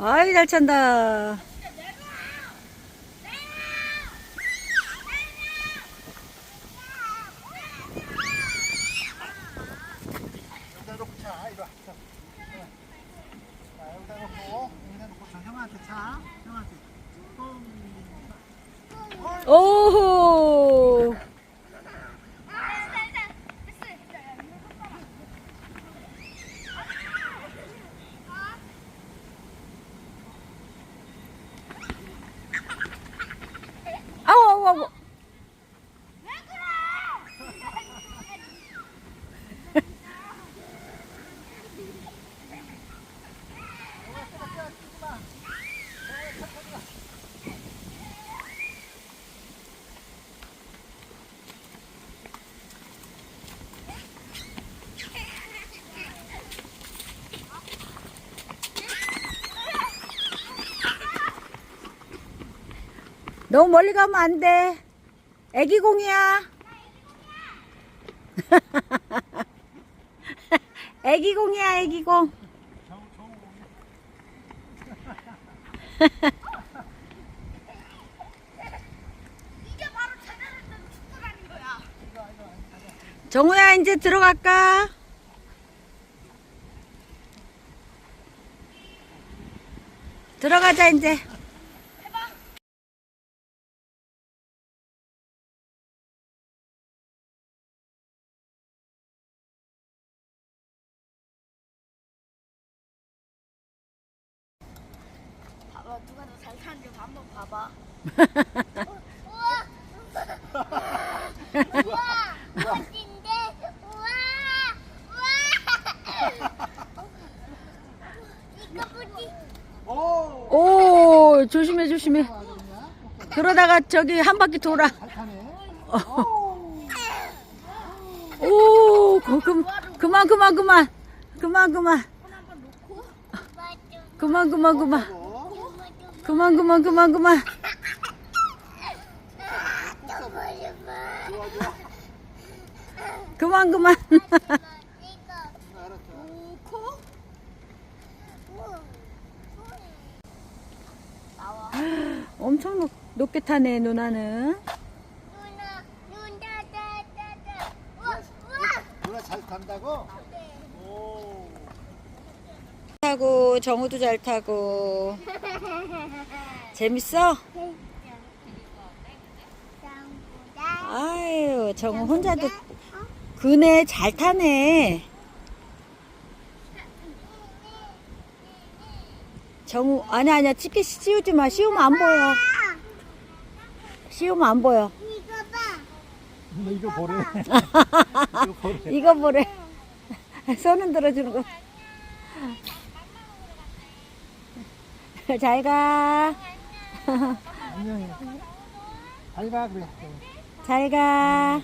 아이, 잘 찬다. 여기다 놓고 차, 이리 와. 자, 자, 여기다 놓고, 여기다 놓고 저 형한테 차. 형한테. 오호! 아우, 너무 멀리 가면 안 돼. 애기 공이야. 애기 공이야, 애기 공. 이게 바로 제대로 된 축구라는 거야. 정우야, 이제 들어갈까? 들어가자, 이제. 봐봐, 누가 더 잘 타는지 한번 봐봐. 우와! 멋진데? 우와! 우와! 이거 뭐지? 오! 오, 조심해, 조심해. 그러다가 저기 한 바퀴 돌아. 오, 그, 그, 그만, 그만, 그만. 그만, 그만. 놓고. 그만, 그만, 그만. 어? 그만, 그만, 그만, 그만. 좋아, 좋아. 그만, 그만. 알았어. 놓고. 나와. 엄청 높, 높게 타네, 누나는. 누나, 눈 따따따따. 우와! 우와! 누나 잘 탄다고? 오. 타고, 정우도 잘 타고. 재밌어? 아유, 정우 혼자도 그네 잘 타네. 정우, 아니, 아니야. 집게 씌우지 마. 씌우면 안 보여. 씌우면 안 보여. 이거 봐. 누나 이거 보래. 이거 보래. 이거 보래. 손은 들어주는 거. 잘 가. 안녕해. 잘 가, 그래. 잘 가.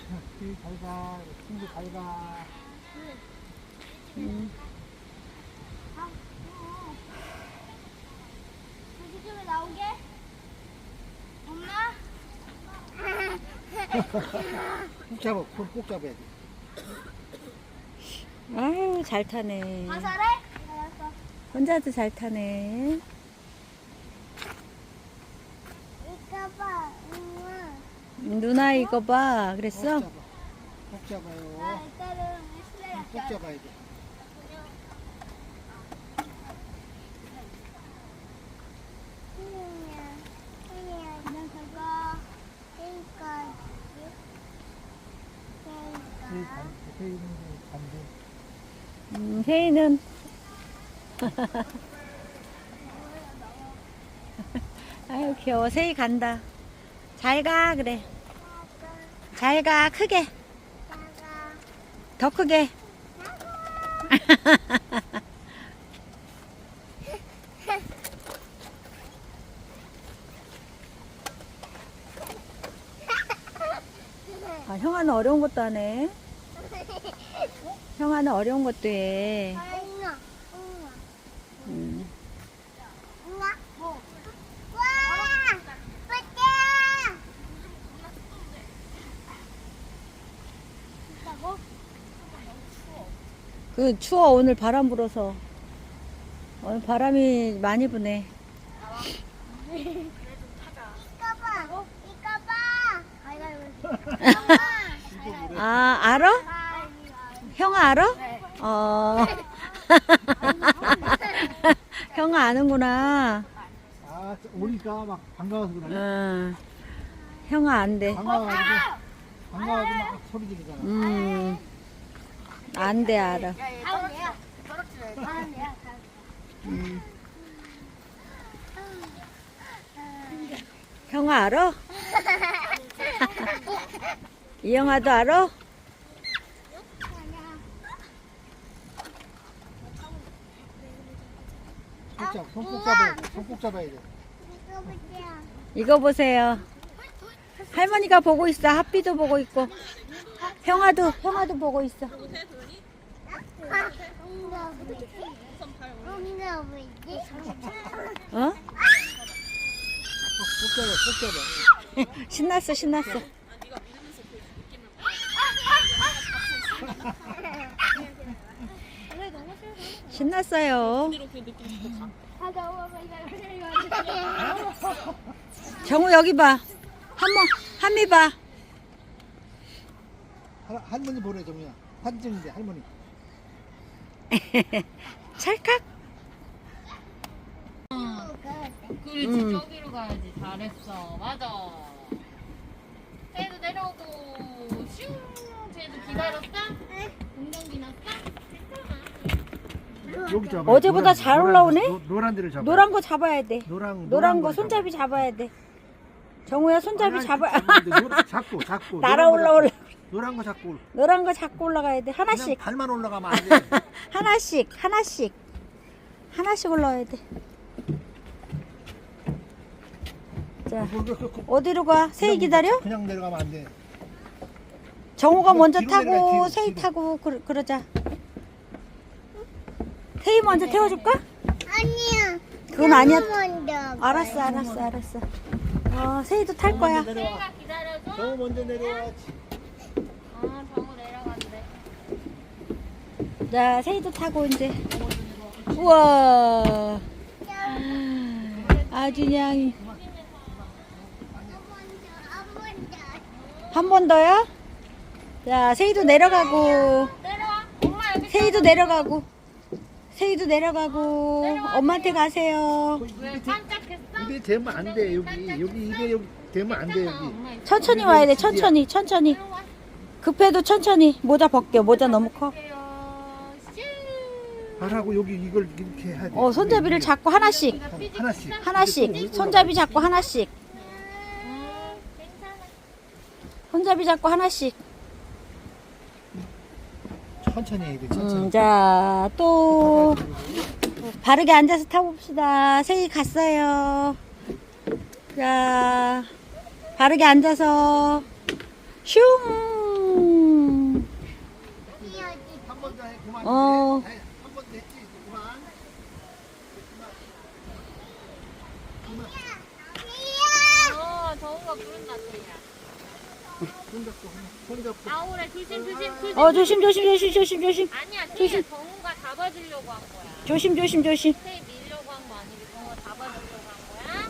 잘 가. 친구 잘 가. 조심히 나오게. 엄마. 꼭 잡아. 손꼭 잡아야 돼. 아유, 잘 타네. 화살해? 알았어. 혼자도 잘 타네. 이거 봐, 엄마. 누나 이거 봐. 꼭 그랬어? 잡아. 꼭 잡아요. 꼭 잡아야 돼. 음, 혜인은. 아유, 귀여워. 세이 간다. 잘 가, 그래. 잘 가, 크게. 더 크게. 아, 형아는 어려운 것도 하네. 형아는 어려운 것도 해. 엄마 엄마 음. 엄마 뭐 와! 빠따! 있다고? 그 추워 오늘 바람 불어서 오늘 바람이 많이 부네. 아, 알아? 아, 형아 알아? 네. 어. 형아 아는구나. 아, 오니까 막 반가워서 그러네. 응. 형아 안 돼. 반가워가지고, 반가워가지고 막 소리 지르잖아. 음. 안 돼 알아. 내야. 다음 내야. 음. 형아 알아? 이영아도 알아? 손 잡, 손꼭 잡아야 돼. 손꼭 잡아야 돼. 이거 보세요. 이거 보세요. 할머니가 보고 있어. 하삐도 보고 있고. 형아도 형아도 보고 있어. 어? 잡아. 신났어 신났어. 신났어요. 정우 여기 봐. 한번 한미 봐. 할- 할머니 보내, 정우야. 환증인데, 할머니. 찰칵. 그렇지 음. 저기로 가야지 잘했어 맞아 쟤도 내려오고 슝 쟤도 기다렸어? 났어? 여기 잡아. 어제보다 노란- 잘 올라오네? 노- 노란 데를 잡아. 노란 거 잡아야 돼. 노란, 노란 거걸 손잡이 잡아. 잡아야 돼. 정우야 손잡이 아니, 잡아. 잡는데 노란- 잡고, 잡고. 날아 올라올라. 노란 거 잡고. 올- 노란 거 잡고 올라가야 돼. 그냥 하나씩. 발만 올라가면 안 돼. 하나씩 하나씩 하나씩 올라와야 돼. 자 어디로 가? 세이 기다려? 그냥 내려가면 안 돼. 정우가 뒤로 먼저 내려가, 타고 뒤로, 세이 뒤로. 타고 그러, 그러자. 세이 먼저 태워줄까? 아니야. 그건 아니야. 먼저. 알았어 알았어 알았어. 어 세이도 탈 거야. 먼저 내려와. 기다려줘? 정우 먼저 내려와야지. 아 내려간대 자 세이도 타고 이제. 우와. 아주 그냥 한 번 더요? 자 세이도 내려가고. 내려와 엄마 여기 세이도 내려가고 세이도 내려가고 엄마한테 가세요 왜 깜짝했어? 입에 대면 안 돼. 여기 여기 입에 여기 대면 안 돼 여기. 천천히 와야 돼 천천히 천천히 내려와 급해도 천천히 모자 벗겨. 모자 너무 커. 발하고 여기 이걸 이렇게 해야 돼. 어, 손잡이를 잡고 하나씩. 하나씩. 하나씩. 손잡이 잡고 하나씩. 손잡이 잡고 하나씩. 천천히 해야 돼. 천천히. 음, 자 또 바르게 앉아서 타봅시다. 세이 갔어요. 자 바르게 앉아서 슝 한 번 더 해. 그만. 어. 한번. 그만. 어 정우가 부른다 쟤야 손 잡고 손 잡고. 나오래 조심 조심 조심 어 조심 조심 조심 조심 조심 아니야 조심. 쟤 정우가 잡아주려고 한 거야 조심 조심 조심 새 밀려고 한 거 아니고 정우가 잡아주려고 한 거야? 어,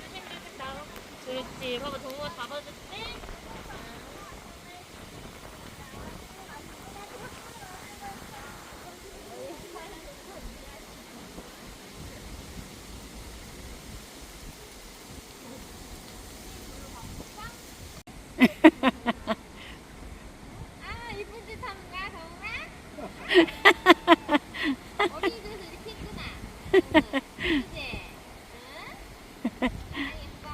조심 조심 나로 그렇지 봐봐 정우가 잡아줬지? 아 이쁜 짓 거야 정우가? 어린이집에서 이렇게 했구나 그치? 응? 아 예뻐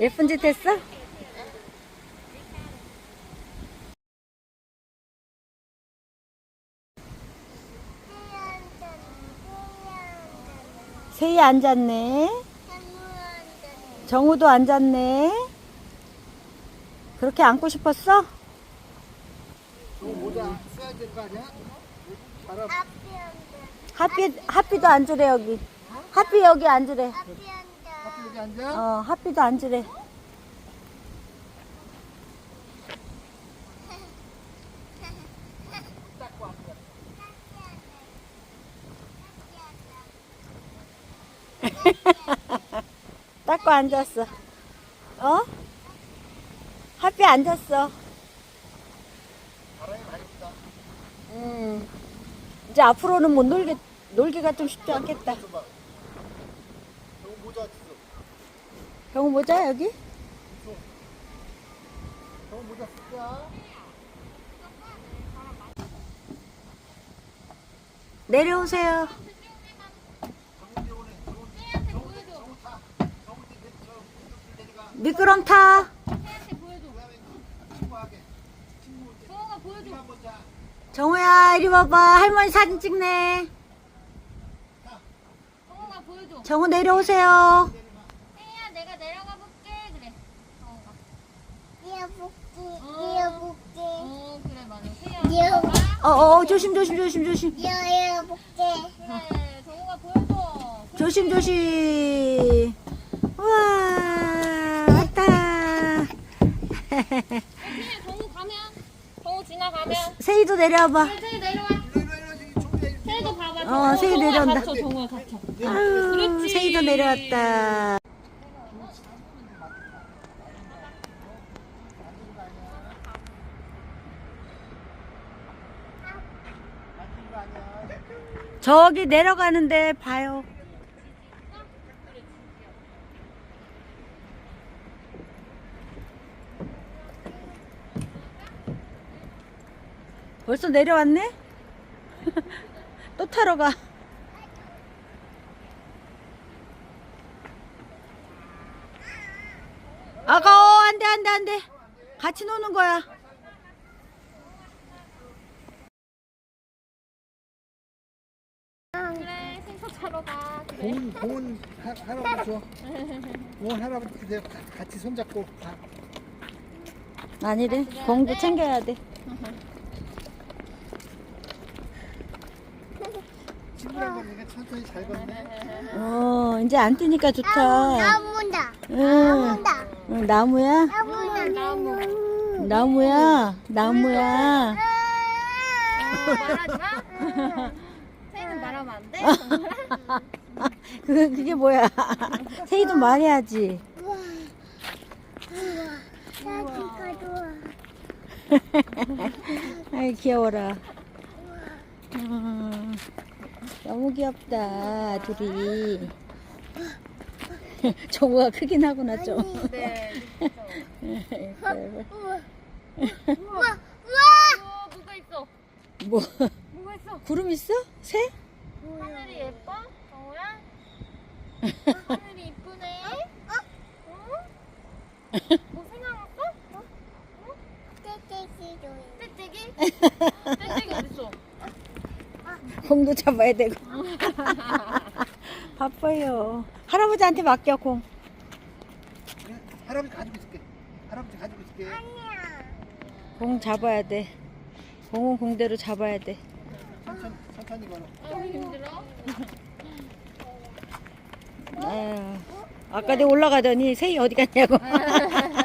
예쁜 짓 했어? 세이 앉았네. 정우도 앉았네. 그렇게 앉고 싶었어? 저 모자 써야 될 거 아니야? 바람 하삐, 하삐도 앉으래, 여기. 하삐 여기 앉으래. 여기 앉아. 어, 하삐도 앉으래. 거 앉았어. 어? 하피 앉았어. 바람이 많이 분다. 음. 이제 앞으로는 못 놀게, 놀기가 좀 쉽지 않겠다. 너무 모자 있어. 병 모자, 여기? 너무 모자 쓸까? 내려오세요. 정훈이 오네. 정훈이. 정훈이 정훈 타. 정훈이 내- 저 운동길 내려가. 미끄럼 타. 정우야, 이리 와봐. 할머니 사진 찍네. 정우가 보여줘. 정우 내려오세요. 혜야 내가 내려가 볼게. 그래. 정우가. 이어볼게, 이어볼게, 어 그래 맞아. 혜야. 이어, 어, 어, 조심, 조심, 조심, 조심. 이어볼게. 그래. 정우가 보여줘. 조심, 조심. 우와, 왔다. 혜야 정우 가면. 정우 지나가면. 세이도 내려와봐. 세이 내려와. 저기 저기. 세이도 봐봐. 어, 세이 정우가 내려온다. 갇혀, 정우가 갇혀. 아유, 그렇지. 세이도 내려왔다. 저기 내려가는데 봐요. 벌써 내려왔네? 또 타러 가. 아까워, 안 돼, 안 돼, 안 돼. 같이 노는 거야. 그래 생선 차러 가. 그래. 공은 공은 하- 할아버지 줘. 공은 할아버지 같이 손잡고 가. 아니래. 공도 챙겨야 돼. 친구랑 보니까 천천히 잘 걷네. 어, 이제 안 뛰니까 좋다. 나문다, 응. 나문다, 응, 나무야? 나문다, 나문. 나무야? 나무야? 어, 말하지 마. 세이는 말하면 안 돼. 그게, 그게 뭐야? 세이도 말해야지. 우와, 우와, 나기가 좋아. 아이, 귀여워라. 음, 너무 귀엽다, 둘이. 정우가 크긴 하구나, 좀. 네. 우와, 우와, 우와. 어, 뭐가 있어? 뭐, 뭐가 있어? 구름 있어? 새? 하늘이 예뻐? 정우야? 하늘이 이쁘네. 어? 뭐 생각났어? 떼떼기 좋아. 떼떼기? 떼떼기 어딨어? 공도 잡아야 되고. 바빠요. 할아버지한테 맡겨, 공. 그래, 할아버지 가지고 있을게. 할아버지 가지고 있을게. 공 잡아야 돼. 공은 공대로 잡아야 돼. 천천히 천천히 걸어. 아, 힘들어? 아유, 아까 내가 올라가더니 새이 어디 갔냐고.